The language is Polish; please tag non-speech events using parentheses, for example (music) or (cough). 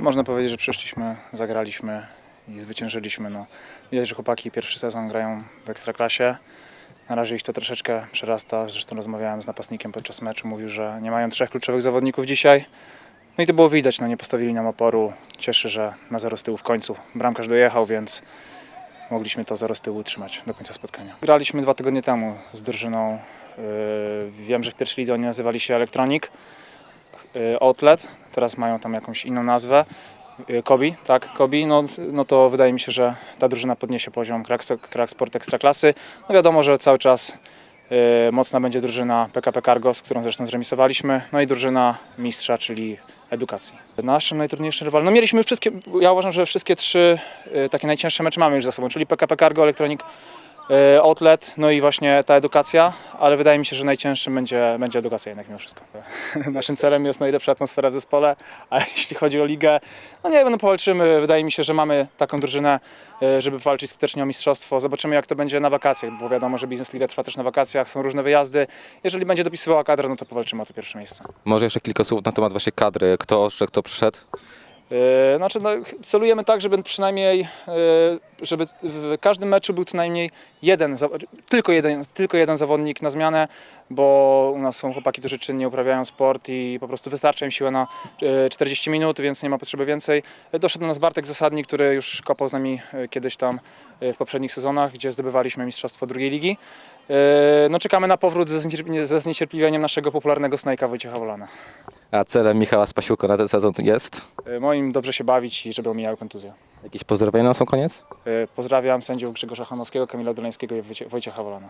Można powiedzieć, że przyszliśmy, zagraliśmy i zwyciężyliśmy. No, widać, że chłopaki pierwszy sezon grają w Ekstraklasie. Na razie ich to troszeczkę przerasta. Zresztą rozmawiałem z napastnikiem podczas meczu. Mówił, że nie mają trzech kluczowych zawodników dzisiaj. No i to było widać, no nie postawili nam oporu. Cieszy, że na zero z tyłu w końcu bramkarz dojechał, więc mogliśmy to zero z tyłu utrzymać do końca spotkania. Graliśmy dwa tygodnie temu z drużyną. Yy, wiem, że w pierwszej lidze oni nazywali się Electronic yy, Outlet. Teraz mają tam jakąś inną nazwę. Yy, Kobi, tak, Kobi, no, no to wydaje mi się, że ta drużyna podniesie poziom Krak, Sport Ekstraklasy. No wiadomo, że cały czas yy, mocna będzie drużyna PKP Cargo, z którą zresztą zremisowaliśmy, no i drużyna mistrza, czyli edukacji. Naszym najtrudniejszym rywalem, no mieliśmy wszystkie, ja uważam, że wszystkie trzy takie najcięższe mecze mamy już za sobą, czyli PKP Cargo, Electronic yy, Outlet, no i właśnie ta edukacja, ale wydaje mi się, że najcięższym będzie, będzie edukacja jednak mimo wszystko. (laughs) Naszym celem jest najlepsza atmosfera w zespole, a jeśli chodzi o ligę, no nie wiem, no powalczymy. Wydaje mi się, że mamy taką drużynę, e, żeby walczyć skutecznie o mistrzostwo. Zobaczymy jak to będzie na wakacjach, bo wiadomo, że Biznes Liga trwa też na wakacjach, są różne wyjazdy. Jeżeli będzie dopisywała kadra, no to powalczymy o to pierwsze miejsce. Może jeszcze kilka słów na temat waszej kadry. Kto oszczekł, kto przyszedł? E, Znaczy, no, celujemy tak, żeby przynajmniej, e, żeby w każdym meczu był co najmniej jeden, tylko jeden, tylko jeden zawodnik na zmianę, bo u nas są chłopaki, którzy czynnie uprawiają sport i po prostu wystarcza im siła na e, 40 minut, więc nie ma potrzeby więcej. E, Doszedł do nas Bartek Zasadnik, który już kopał z nami e, kiedyś tam e, w poprzednich sezonach, gdzie zdobywaliśmy mistrzostwo drugiej ligi. E, No, czekamy na powrót ze zniecierpliwieniem naszego popularnego snajka Wojciecha Wolana. A celem Michała Spasiłko na ten sezon jest? E, Moim dobrze się bawić i żeby omijały kontuzje. Jakieś pozdrowienia na sam koniec? E, Pozdrawiam sędziów Grzegorza Chanowskiego, Kamila Doleńskiego i Wojcie- Wojciecha Wolana.